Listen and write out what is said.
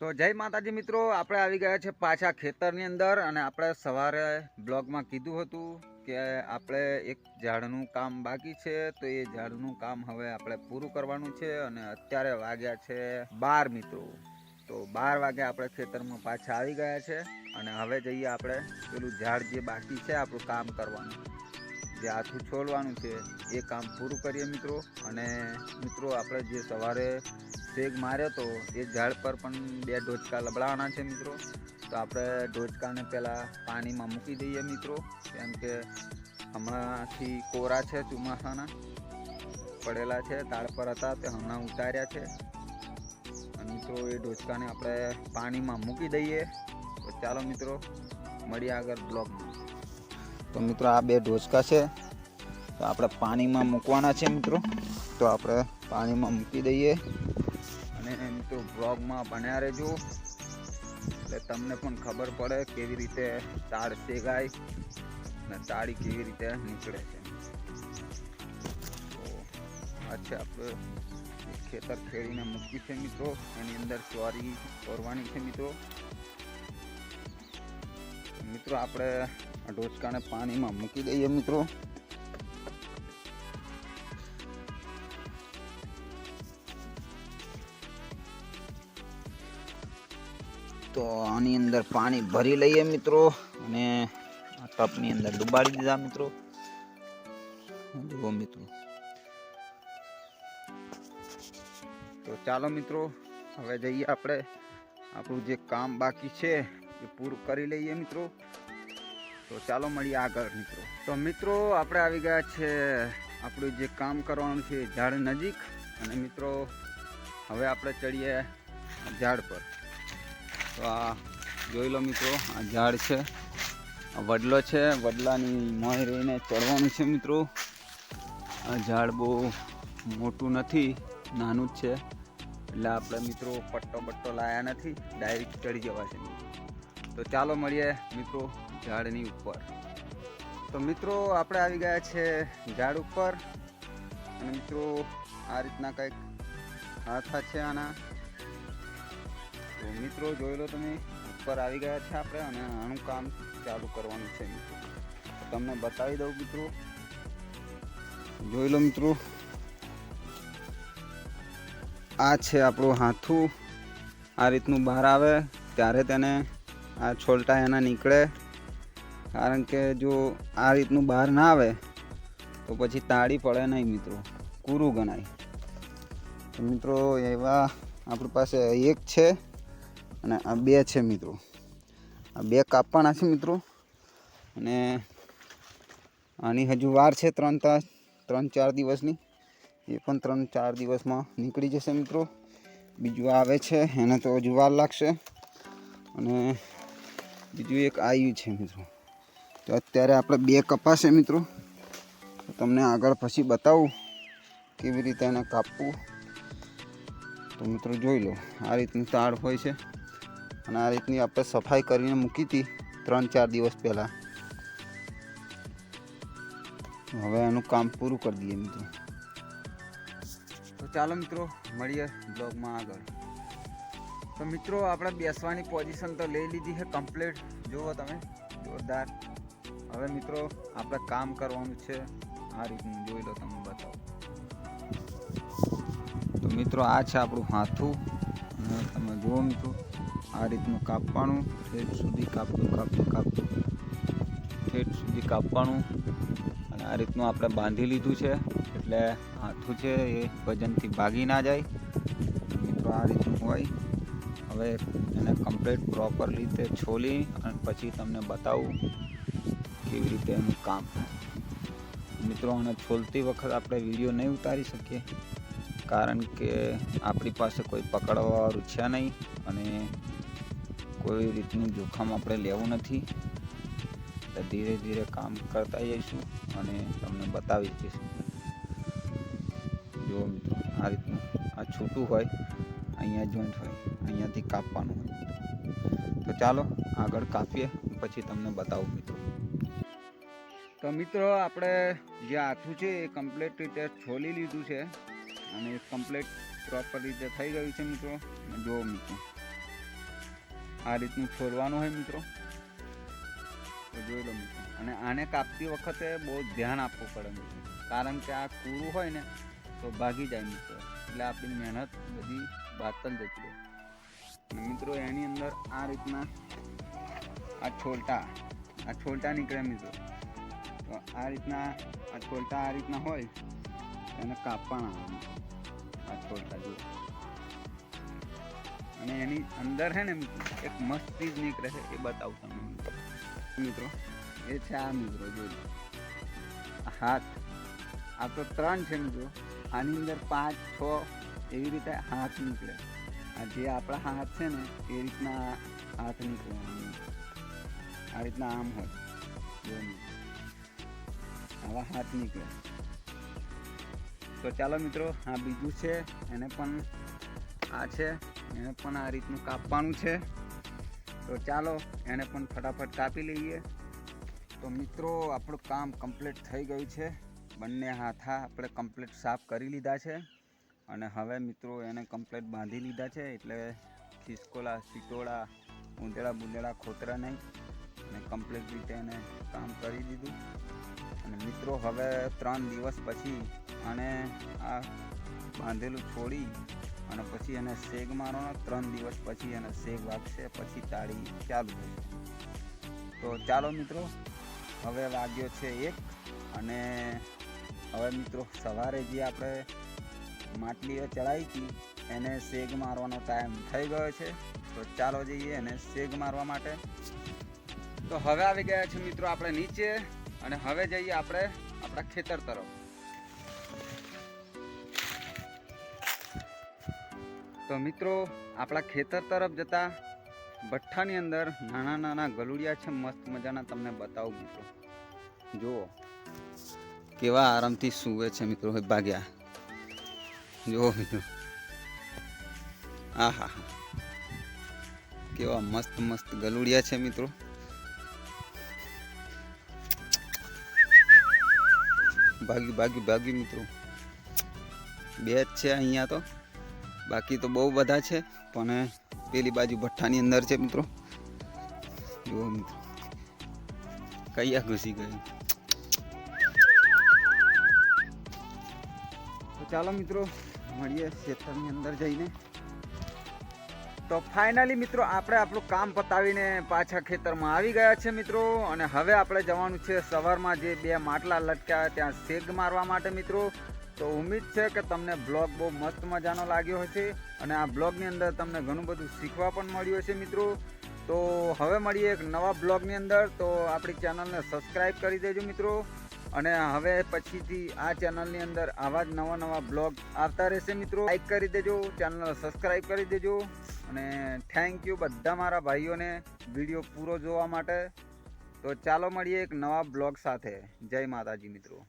તો જય માતાજી મિત્રો, આપણે આવી ગયા છે પાછા ખેતરની અંદર અને આપણે સવારે બ્લોગમાં કીધું હતું કે આપણે એક ઝાડનું કામ બાકી છે, તો એ ઝાડનું કામ હવે આપણે પૂરું કરવાનું છે અને અત્યારે વાગ્યા છે બાર મિત્રો. તો બાર વાગે આપણે ખેતરમાં પાછા આવી ગયા છે અને હવે જઈએ આપણે પેલું ઝાડ જે બાકી છે આપણું કામ કરવાનું. જે આથું છોડવાનું છે, એ કામ પૂરું કરીએ મિત્રો. અને મિત્રો, આપણે જે સવારે શેક માર્યો તો, એ ઝાડ પર પણ બે ડોચકા લબડાવવાના છે મિત્રો. તો આપણે ડોચકાને પહેલાં પાણીમાં મૂકી દઈએ મિત્રો. કેમ કે હમણાંથી કોરા છે ચોમાસાના. પડેલા છે, તાળ પર હતા, તે હમણાં ઉતાર્યા છે. મિત્રો, એ ડોચકાને આપણે પાણીમાં મૂકી દઈએ. તો ચાલો મિત્રો, મળીએ આગળ બ્લોગમાં. તો મિત્રો આ બે ઢોચકા છે. તો આપણે પાણીમાં મૂકવાના છે મિત્રો. તો આપણે પાણીમાં મૂકી દઈએ. અને મિત્રો બ્લોગમાં બન્યા રહેજો. એટલે તમને પણ ખબર પડે કેવી રીતે તાળ શેગાય અને તાળી કેવી રીતે નીકળે છે. તો આપણે ખેતર ખેડીને મૂકી છે મિત્રો. એની અંદર ચોરી ચોરવાની છે મિત્રો. મિત્રો, આપણે આ ડોચકાને પાણીમાં મૂકી દઈએ મિત્રો. તો આની અંદર પાણી ભરી લઈએ મિત્રો અને આ ટપની અંદર ડુબાડી દીધા મિત્રો. જુઓ મિત્રો. તો ચાલો મિત્રો, હવે જઈએ આપણે. આપણું જે કામ બાકી છે એ પૂરું કરી લઈએ મિત્રો. તો ચાલો મળીએ આગળ, મિત્રો. તો મિત્રો, આપણે આવી ગયા છે આપણું જે કામ કરવાનું છે ઝાડ નજીક. અને મિત્રો, હવે આપણે ચડીએ ઝાડ પર. તો આ જોઈ લો મિત્રો, આ ઝાડ છે. વડલો છે. વડલાની મોય રહીને ચડવાનું છે મિત્રો. આ ઝાડ બહુ મોટું નથી, નાનું જ છે. એટલે આપણે મિત્રો પટ્ટો બટ્ટો લાયા નથી, ડાયરેક્ટ ચડી જવા છે. તો ચાલો મળીએ મિત્રો. ઝાડની ઉપર. તો મિત્રો, આપણે આવી ગયા છે ઝાડ ઉપર. અને મિત્રો, આ રીતના કંઈક હાથા છે આના. તો મિત્રો, જોઈ લો તમે, ઉપર આવી ગયા છે આપણે અને આનું કામ ચાલુ કરવાનું છે મિત્રો. તમને બતાવી દઉં મિત્રો. જોઈ લો મિત્રો. આ છે આપણું હાથું. આ રીતનું બહાર આવે, ત્યારે તેને આ છોલટા એના નીકળે. કારણ કે જો આ રીતનું બહાર ના આવે, તો પછી તાળી પડે નહીં મિત્રો. કૂરું ગણાય. મિત્રો, એવા આપણી પાસે એક છે અને આ બે છે મિત્રો. આ બે કાપવાના છે મિત્રો. અને આની હજુ વાર છે ત્રણ ત્રણ ચાર દિવસની. એ પણ ત્રણ ચાર દિવસમાં નીકળી જશે મિત્રો. બીજું આવે છે, એને તો હજુ વાર લાગશે. અને બીજું એક આવ્યું છે મિત્રો. તો અત્યારે આપણે બે કપાશે મિત્રો. તમને આગળ પછી બતાવું કેવી રીતે એને કાપવું. તો મિત્રો જોઈ લો, આ રીતની તાળ હોય છે. અને આ રીતની આપણે સફાઈ કરીને મૂકી હતી ત્રણ ચાર દિવસ પહેલાં. હવે એનું કામ પૂરું કરી દઈએ મિત્રો. તો ચાલો મિત્રો, મળીએ બ્લોગમાં આગળ. તો મિત્રો, આપણે બેસવાની પોઝિશન તો લઈ લીધી છે કમ્પ્લીટ. જુઓ તમે, જોરદાર. હવે મિત્રો, આપણે કામ કરવાનું છે. આ રીતનું જોઈ લો તમે બતાવો. તો મિત્રો, આ છે આપણું હાથું. તમે જુઓ મિત્રો, આ રીતનું કાપવાનું. ઠેઠ સુધી કાપતું કાપતું કાપતું. ઠેઠ સુધી કાપવાનું. અને આ રીતનું આપણે બાંધી લીધું છે. એટલે હાથું છે એ વજનથી ભાગી ના જાય. મિત્રો, આ રીતનું હોય. હવે એને કમ્પ્લીટ પ્રોપર રીતે છોલી અને પછી તમને બતાવું. કેવી રીતે એનું કામ મિત્રો અને છોલતી વખત આપણે વીડિયો નહીં ઉતારી શકીએ, કારણ કે આપણી પાસે કોઈ પકડવાવાળું છે નહીં અને કોઈ રીતનું જોખમ આપણે લેવું નથી. તો ધીરે ધીરે કામ કરતા જઈશું અને તમને બતાવી દઈશું. જો મિત્રો, આ રીતનું આ છૂટું હોય, અહીંયા જોઈન્ટ હોય, અહીંયાથી કાપવાનું હોય. તો ચાલો આગળ કાપીએ, પછી તમને બતાવું મિત્રો. તો મિત્રો, આપણે જે હાથું છે એ કમ્પ્લીટ રીતે છોલી લીધું છે અને કમ્પ્લીટ પ્રોપર રીતે થઈ ગયું છે મિત્રો. જુઓ મિત્રો, આ રીતનું છોડવાનું હોય મિત્રો. તો જોઈ લો મિત્રો, અને આને કાપતી વખતે બહુ ધ્યાન આપવું પડે મિત્રો. કારણ કે આ કૂરું હોય ને, તો ભાગી જાય મિત્રો. એટલે આપણી મહેનત બધી બાતલ જતી રહે. મિત્રો, એની અંદર આ રીતના આ છોલટા આ છોલટા નીકળે મિત્રો. તો આ રીતના આ આ રીતના હોય એને કાપવાના. આ છોલટા જુઓ. અને એની અંદર છે ને એક મસ્ત ચીજ નીકળે છે, એ બતાવું તમને મિત્રો. એ છે આ મિત્રો, જોઈ હાથ. આ તો ત્રણ છે મિત્રો. આની અંદર પાંચ, છ એવી રીતે હાથ નીકળે. આ જે આપણા હાથ છે ને, એ રીતના હાથ નીકળે આ રીતના આમ હોય. આવા હાથ નીકળે. તો ચાલો મિત્રો, આ બીજું છે, એને પણ આ છે, એને પણ આ રીતનું કાપવાનું છે. તો ચાલો એને પણ ફટાફટ કાપી લઈએ. તો મિત્રો, આપણું કામ કમ્પ્લીટ થઈ ગયું છે. બંને હાથા આપણે કમ્પ્લીટ સાફ કરી લીધા છે. અને હવે મિત્રો, એને કમ્પ્લીટ બાંધી લીધા છે, એટલે ખિસકોલા સિટોળા ઊંધેડા બુંદેડા, ખોતરા નહીં. અને કમ્પ્લીટ રીતે એને કામ કરી દીધું. અને મિત્રો, હવે ત્રણ દિવસ પછી અને આ બાંધેલું છોડી અને પછી એને શેગ મારવાનો, ત્રણ દિવસ પછી એને શેગ વાગશે, પછી તાળી ચાલુ થશે તો ચાલો મિત્રો, હવે વાગ્યો છે એક અને હવે મિત્રો, સવારે જે આપણે માટલીઓ ચડાવી હતી, એને શેગ મારવાનો ટાઈમ થઈ ગયો છે. તો ચાલો જઈએ એને શેગ મારવા માટે. તો હવે આવી ગયા છે મિત્રો આપણે નીચે. અને હવે જઈએ આપણે આપણા ખેતર તરફ. તો મિત્રો, આપણા ખેતર તરફ જતા ભઠ્ઠાની અંદર નાના નાના ગલુડિયા છે, મસ્ત મજાના તમને બતાવું મિત્રો. જુઓ, કેવા આરામથી સૂવે છે મિત્રો ભાગ્યા. જુઓ મિત્રો. આ હા કેવા મસ્ત મસ્ત ગલુડિયા છે મિત્રો. ભાગી ભાગી ભાગી મિત્રો. બે જ છે અહીંયા તો. બાકી તો બહુ બધા છે, પણ પેલી બાજુ ભઠ્ઠાની અંદર છે મિત્રો. જુઓ મિત્રો. કયા ઘૂસી ગયું? તો ચાલો મિત્રો, મળીએ ખેતરની અંદર જઈને. તો ફાઇનલી મિત્રો, આપણે આપણું કામ પતાવીને પાછા ખેતરમાં આવી ગયા છે મિત્રો. અને હવે આપણે જવાનું છે સવારમાં જે બે માટલા લટક્યા ત્યાં શેગ મારવા માટે મિત્રો. તો ઉમ્મીદ છે કે તમને બ્લોગ બહુ મસ્ત મજાનો લાગ્યો હશે. અને આ બ્લોગની અંદર તમને ઘણું બધું શીખવા પણ મળ્યું હશે મિત્રો. તો હવે મળીએ એક નવા બ્લોગની અંદર. તો આપણી ચેનલને સબસ્ક્રાઈબ કરી દેજો મિત્રો. અને હવે પછીથી આ ચેનલની અંદર આવા જ નવા નવા બ્લોગ આવતા રહેશે મિત્રો. લાઈક કરી દેજો, ચેનલને સબસ્ક્રાઈબ કરી દેજો. અને થેન્ક યુ બધા મારા ભાઈઓને વીડિયો પૂરો જોવા માટે. તો ચાલો મળીએ એક નવા બ્લોગ સાથે. જય માતાજી મિત્રો.